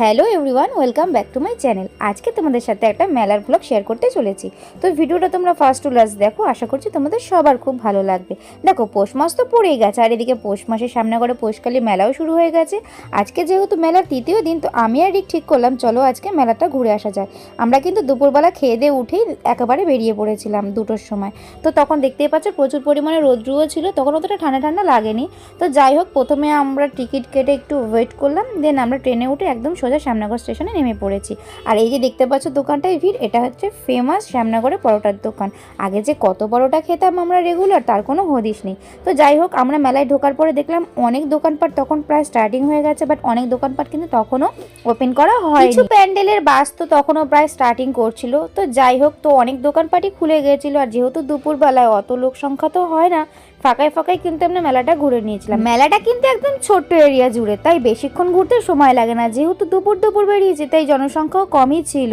Hello everyone, welcome back to my channel. আজকে তোমাদের সাথে একটা মেলার ব্লগ শেয়ার করতে চলেছি। তো ভিডিওটা তোমরা ফার্স্ট টু লাস্ট দেখো, আশা করছি তোমাদের সবার খুব ভালো লাগবে। দেখো, পৌষ মাস তো পড়েই গেছে, আর এদিকে পৌষ মাসের সামনে করে পৌষকালী মেলাও শুরু হয়ে গেছে। আজকে যেহেতু মেলার তৃতীয় দিন, তো আমি আর ঠিক করলাম, চলো আজকে মেলাটা ঘুরে আসা যায় আমরা কিন্তু দুপুরবেলা খেয়ে দিয়ে উঠেই একেবারে বেরিয়ে পড়েছিলাম দুটোর সময়। তো তখন দেখতেই পাচ্ছ, প্রচুর পরিমাণে রোদ্রুও ছিল, তখন অতটা ঠান্ডা ঠান্ডা লাগেনি। তো যাই হোক, প্রথমে আমরা টিকিট কেটে একটু ওয়েট করলাম দেন আমরা ট্রেনে উঠে একদম সোজা শ্যামনগর স্টেশনে নেমে পড়েছি। আর এই যে দেখতে পাচ্ছ দোকানটায় ভিড়, এটা হচ্ছে ফেমাস শ্যামনগরের পরোটার দোকান। আগে যে কত পরোটা খেতাম আমরা রেগুলার তার কোনো হদিস নেই। তো যাই হোক, আমরা মেলায় ঢোকার পরে দেখলাম অনেক দোকানপাট তখন প্রায় স্টার্টিং হয়ে গেছে বাট অনেক দোকানপাট কিন্তু তখনও ওপেন করা হয় কিছু প্যান্ডেলের বাস তো তখনও প্রায় স্টার্টিং করছিল। তো যাই হোক, তো অনেক দোকানপাটই খুলে গিয়েছিল আর যেহেতু দুপুরবেলায় অত লোক সংখ্যা তো হয় না ফাঁকায় ফাঁকায় কিন্তু আমরা মেলাটা ঘুরে নিয়েছিলাম। মেলাটা কিন্তু একদম ছোট্ট এরিয়া জুড়ে তাই বেশিক্ষণ ঘুরতে সময় লাগে না। যেহেতু দুপুর দুপুর বেরিয়েছে তাই জনসংখ্যাও কমই ছিল।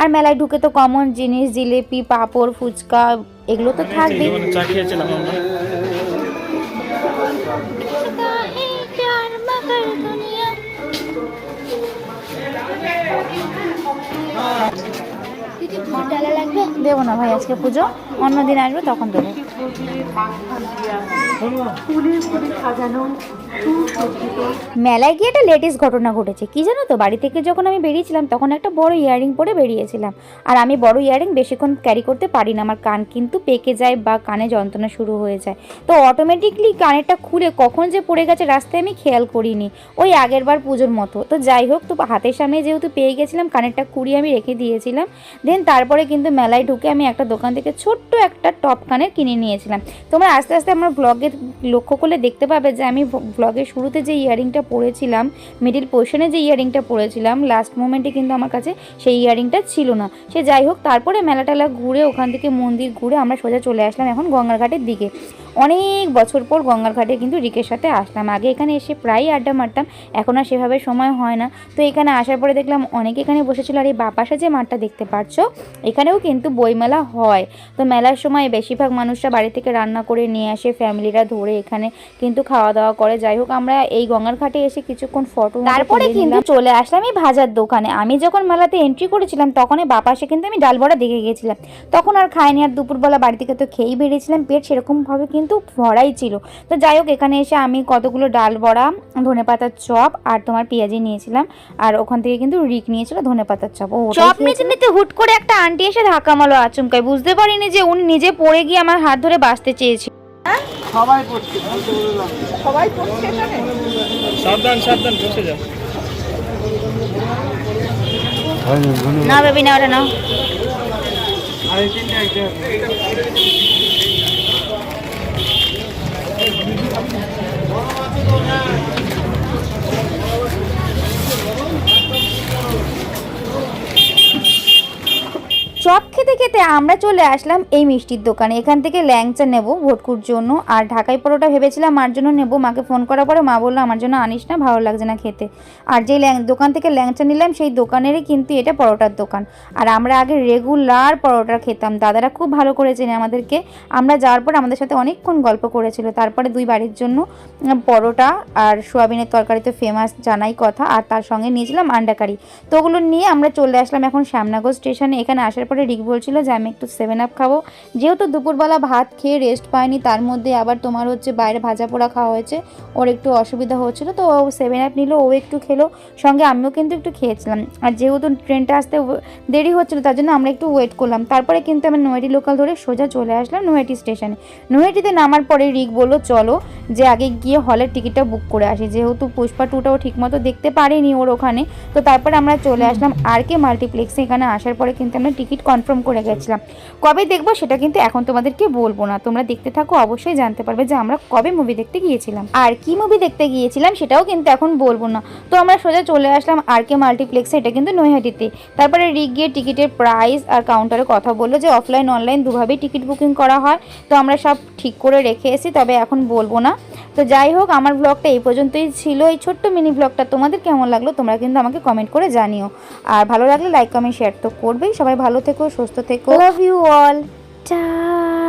আর মেলায় ঢুকে তো কমন জিনিস জিলেপি পাঁপড় ফুচকা এগুলো তো খেয়েছিলাম আমরা। দেবো না ভাই আজকে পুজো। অন্যদিন আসবে তখন দেবো। মেলায় গিয়ে একটা লেটেস্ট ঘটনা ঘটেছে। কি জানো তো? বাড়ি থেকে যখন আমি বেরিয়েছিলাম, তখন একটা বড় ইয়ারিং পরে বেরিয়েছিলাম। আর আমি বড় ইয়ারিং বেশিক্ষণ ক্যারি করতে পারি না। আমার কান কিন্তু পেকে যায় বা কানে যন্ত্রণা শুরু হয়ে যায়। তো অটোমেটিকলি কানেরটা খুলে কখন যে পড়ে গেছে রাস্তায় আমি খেয়াল করিনি। ওই আগের বার পুজোর মতো। তো যাই হোক, তো হাতের সামনে যেহেতু পেয়ে গেছিলাম, কানেরটা কুড়িয়ে আমি রেখে দিয়েছিলাম। দেন তারপরে কিন্তু মেলায় ঢুকে আমি একটা দোকান থেকে ছোট্ট একটা টপ কানের কিনে নিয়েছিলাম। তোমরা আস্তে আস্তে আমার ব্লগে লক্ষ্য করলে দেখতে পাবে যে আমি ব্লগের শুরুতে যে ইয়ারিংটা পরেছিলাম মিডিল পোর্শনে যে ইয়ারিংটা পরেছিলাম লাস্ট মোমেন্টে কিন্তু আমার কাছে সেই ইয়ারিংটা ছিল না। সে যাই হোক, তারপরে মেলা টেলা ঘুরে ওখান থেকে মন্দির ঘুরে আমরা সোজা চলে আসলাম এখন গঙ্গার ঘাটের দিকে। অনেক বছর পর গঙ্গার ঘাটে কিন্তু রিকের সাথে আসলাম। আগে এখানে এসে প্রায়ই আড্ডা মারতাম, এখন আর সেভাবে সময় হয় না। তো এখানে আসার পরে দেখলাম অনেকে এখানে বসেছিল। আর এই বাপাসে যে মাঠটা দেখতে পাচ্ছ এখানেও কিন্তু বইমেলা হয়। তো মেলার সময় বেশিরভাগ মানুষরা বাড়ি থেকে রান্না করে নিয়ে আসে ফ্যামিলিরা ধরে এখানে কিন্তু খাওয়া দাওয়া করে। যাই হোক আমরা এই গঙ্গার ঘাটে এসে কিছুক্ষণ ফটো তারপরে কিন্তু চলে আসলাম এই ভাজার দোকানে। আমি যখন মেলাতে এন্ট্রি করেছিলাম তখন এই বাপাসে কিন্তু আমি ডাল বড়া দেখে গেছিলাম তখন আর খাইনি আর দুপুরবেলা বাড়ি থেকে তো খেয়েই বেরিয়েছিলাম। পেট সেরকমভাবে কিন্তু ভরাই ছিল। তো যাই হোক এখানে এসে আমি কতগুলো ডাল বড়া ধনে পাতার চপ আর তোমার পেঁয়াজি নিয়েছিলাম। আর ওখান থেকে কিন্তু রিক নিয়েছিল ধনে পাতার চপ। ও চপ নিতে নিতে হুট করে একটা আন্টি এসে ধাক্কা মালো আচমকায়। বুঝতে পারিনি যে উনি নিজে পড়ে গিয়ে আমার হাত ধরে বাঁচতে চেয়েছি। সাবধান সাবধান বসে যা না বেবি না ওটা চপ খেতে খেতে আমরা চলে আসলাম এই মিষ্টির দোকানে। এখান থেকে ল্যাংচা নেব ভটকুর জন্য। আর ঢাকাই পরোটা ভেবেছিলাম মার জন্য নেব। মাকে ফোন করার পরে মা বলল, আমার জন্য আনিস না, ভালো লাগছে না খেতে। আর যেই দোকান থেকে ল্যাংচা নিলাম, সেই দোকানেরই কিন্তু এটা পরোটার দোকান। আর আমরা আগে রেগুলার পরোটা খেতাম। দাদারা খুব ভালো করে চেনে আমাদেরকে। আমরা যাওয়ার পর আমাদের সাথে অনেকক্ষণ গল্প করেছিল। তারপরে দুই বাড়ির জন্য পরোটা আর সোয়াবিনের তরকারি তো ফেমাস জানাই কথা। আর তার সঙ্গে নিয়েছিলাম আন্ডাকারি। তো ওগুলো নিয়ে আমরা চলে আসলাম এখন শ্যামনগর স্টেশনে। এখানে আসার পরে রিক বলছিল যে, আমি একটু সেভেন আপ খাব। যেহেতু দুপুরবেলা ভাত খেয়ে রেস্ট পায়নি, তার মধ্যে আবার তোমার হচ্ছে বাইরে ভাজা পোড়া খাওয়া হয়েছে। ওর একটু অসুবিধা হচ্ছিল, তো ও সেভেন আপ নিল, ও একটু খেলো। সঙ্গে আমিও কিন্তু একটু খেয়েছিলাম। আর যেহেতু ট্রেনটা আসতে দেরি হচ্ছিল, তার জন্য আমরা একটু ওয়েট করলাম। তারপরে কিন্তু আমি নৈহাটি লোকাল ধরে সোজা চলে আসলাম নৈহাটি স্টেশনে নৈহাটিতে নামার পরে রিক বলল, চলো। যে আগে গিয়ে হলের টিকিটটা বুক করে আসি। যেহেতু পুষ্পা টুটাও ঠিকমতো দেখতে পারিনি ওর ওখানে তো তারপরে আমরা চলে আসলাম আর কে মাল্টিপ্লেক্সে এখানে আসার পরে কিন্তু আমরা টিকিট কনফার্ম করে করে গেছিলাম। কবে দেখব সেটা কিন্তু এখন তোমাদেরকে বলব না। তোমরা দেখতে থাকো অবশ্যই জানতে পারবে যে আমরা কবে মুভি দেখতে গিয়েছিলাম। আর কি মুভি দেখতে গিয়েছিলাম সেটাও কিন্তু এখন বলব না। তো আমরা সোজা চলে আসলাম আর কে মাল্টিপ্লেক্সে এটা কিন্তু নৈহাটিতে। তারপরে রিক গিয়ে টিকিটের প্রাইস আর কাউন্টারে কথা বলল যে অফলাইন অনলাইন দুভাবেই টিকিট বুকিং করা হয়। তো আমরা সব ঠিক করে রেখে এসেছি তবে এখন বলব না। তো যাই হোক, আমার ব্লগটা এই পর্যন্তই ছিল। এই ছোট্ট মিনি ব্লগটা তোমাদের কেমন লাগল, তোমরা কিন্তু আমাকে কমেন্ট করে জানিও। আর ভালো লাগলে লাইক কমেন্ট শেয়ার তো করবেই। সবাই ভালো থেকো, সুস্থ থেকো। Love you all tata